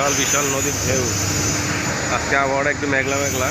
বিশাল বিশাল নদীর ঢেউ। আজকে আবহাওয়াটা একটু মেঘলা মেঘলা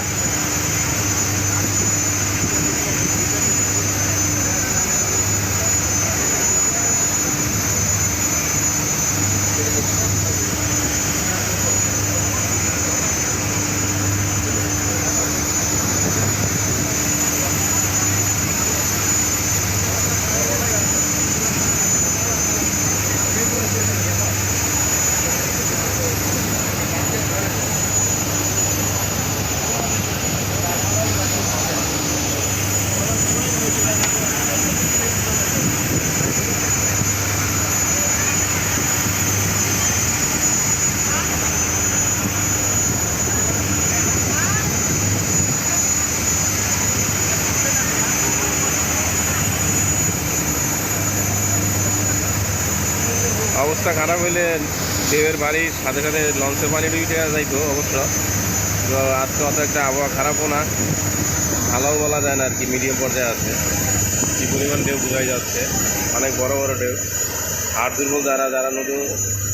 অবস্থা খারাপ হইলে দেবের বাড়ির সাথে সাথে লঞ্চে পানি উঠে যাইতো অবশ্য। তো আজকে অত একটা আবহাওয়া খারাপও না, ভালোও বলা যায় না আর কি মিডিয়াম পর্যায়ে আছে। কি পরিমাণ ঢেউ বোঝাই যাচ্ছে, অনেক বড় বড় ঢেউ। আর দুর্বল যারা যারা নতুন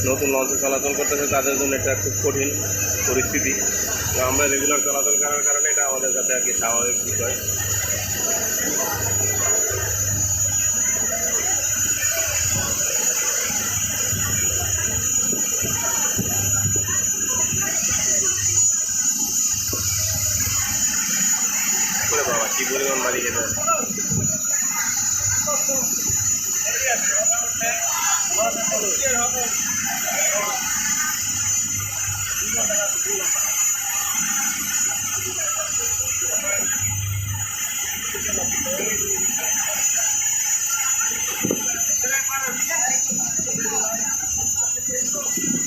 নতুন লঞ্চে চলাচল করতেছে, তাদের জন্য এটা খুব কঠিন পরিস্থিতি। তো আমরা রেগুলার চলাচল করার কারণে এটা আমাদের কাছে আর কি স্বাভাবিক বিষয়। বাবা কি পরিমাণ মারি খেতে।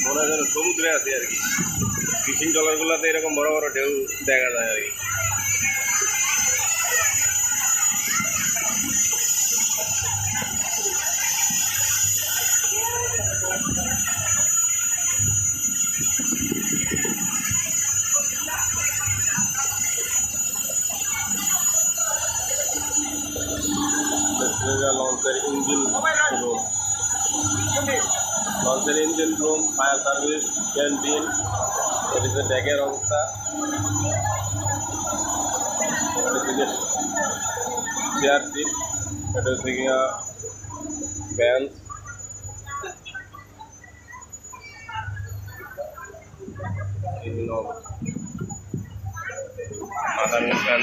মনে হয় সমুদ্রে আছে আর কি ফিশিং ট্রলারগুলোতে এরকম বড় বড় ঢেউ দেখা যায় আর কি লঞ্চের ইঞ্জিন রুম লঞ্চের engine room fire service canteen এটিতে ড্যাগের অবস্থা চেয়ার সিট এটা হচ্ছে গিয়া বেঞ্চ বিভিন্ন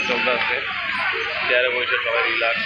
চলতে আছে চেয়ারে বসে সবাই রিল্যাক্স